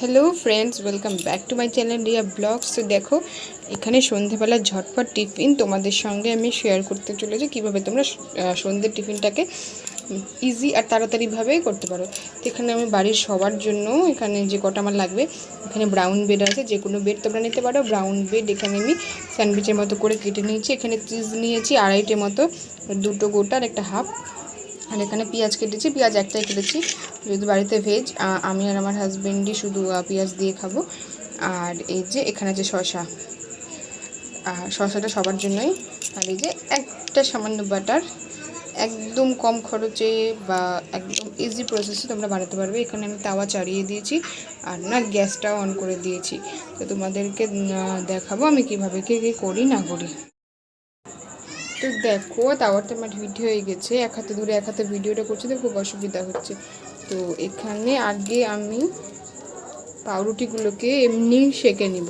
Hello friends welcome back to my channel Riya blogs তো দেখো, এখানে সন্ধেবেলা ঝটপট টিফিন তোমাদের সঙ্গে আমি শেয়ার করতে চলেছি। কীভাবে তোমরা সন্ধ্যের টিফিনটাকে ইজি আর তাড়াতাড়িভাবে করতে পারো। তো এখানে আমি বাড়ির সবার জন্য এখানে যে কটা আমার লাগবে, এখানে ব্রাউন বেড আছে, যে কোনো বেড তোমরা নিতে পারো। ব্রাউন বেড এখানে আমি স্যান্ডউইচের মতো করে কেটে নিয়েছি। এখানে চিজ নিয়েছি আড়াইটে মতো, দুটো গোটা আর একটা হাফ আর এখানে পেঁয়াজ কেটেছি, পেঁয়াজ একটাই কেটেছি। যেহেতু বাড়িতে ভেজ আমি আর আমার হাজবেন্ডই শুধু পেঁয়াজ দিয়ে খাব। আর এই যে এখানে যে শশা শশাটা সবার জন্যই। আর এই যে একটা সামান্য বাটার একদম কম খরচে বা একদম ইজি প্রসেসে তোমরা বানাতে পারবে। এখানে আমি তাওয়া চাড়িয়ে দিয়েছি, আর না, গ্যাসটাও অন করে দিয়েছি। তো তোমাদেরকে দেখাবো আমি কীভাবে, কে কে করি, না করি। তো দেখো, তাওয়ারটা আমার হিট হয়ে গেছে। এক হাতে দূরে এক হাতে ভিডিওটা করছি, তো খুব অসুবিধা হচ্ছে। তো এখানে আগে আমি পাউরুটিগুলোকে এমনি সেকে নিব।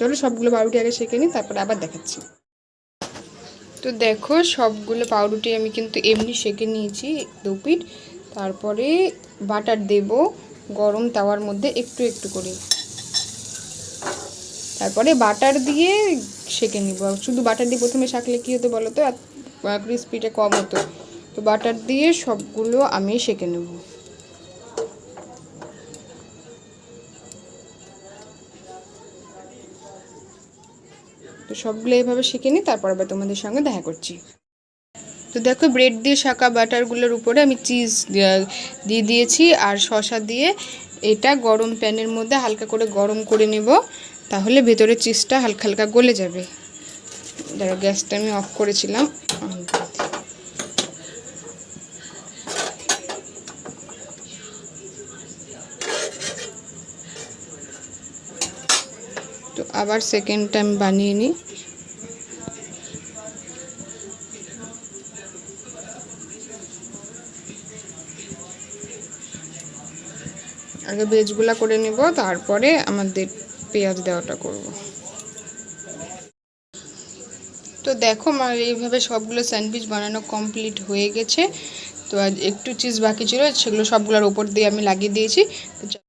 চলো সবগুলো পাউরুটি আগে সেকে নিই, তারপরে আবার দেখাচ্ছি। তো দেখো, সবগুলো পাউরুটি আমি কিন্তু এমনি সেকে নিয়েছি, দু পিঠ। তারপরে বাটার দেব, গরম তাওয়ার মধ্যে একটু একটু করে। তারপরে বাটার দিয়ে সেঁকে নিব। শুধু বাটার দিয়ে প্রথমে শাকলে কী হতো বলো তো? ক্রিসপিটা কম হতো। তো বাটার দিয়ে সবগুলো আমি সেঁকে নেব। তো সবগুলো এইভাবে শিখে নিই তারপর আবার তোমাদের সঙ্গে দেখা করছি। তো দেখো ব্রেড দিয়ে শাঁকা বাটারগুলোর উপরে আমি চিজ দিয়ে দিয়েছি আর শসা দিয়ে এটা গরম প্যানের মধ্যে হালকা করে গরম করে নেব, তাহলে ভেতরে চিজটা হালকা হালকা গলে যাবে। ধরো গ্যাসটা আমি অফ করেছিলাম। তো আবার সেকেন্ড টাইম বানিয়ে নিই। আগে ভেজগুলা করে নেব, তারপরে আমাদের পেঁয়াজ দেওয়াটা করব। তো দেখো আমার এইভাবে সবগুলো স্যান্ডউইচ বানানো কমপ্লিট হয়ে গেছে। তো আজ একটু চিজ বাকি ছিল, সেগুলো সবগুলোর ওপর দিয়ে আমি লাগিয়ে দিয়েছি।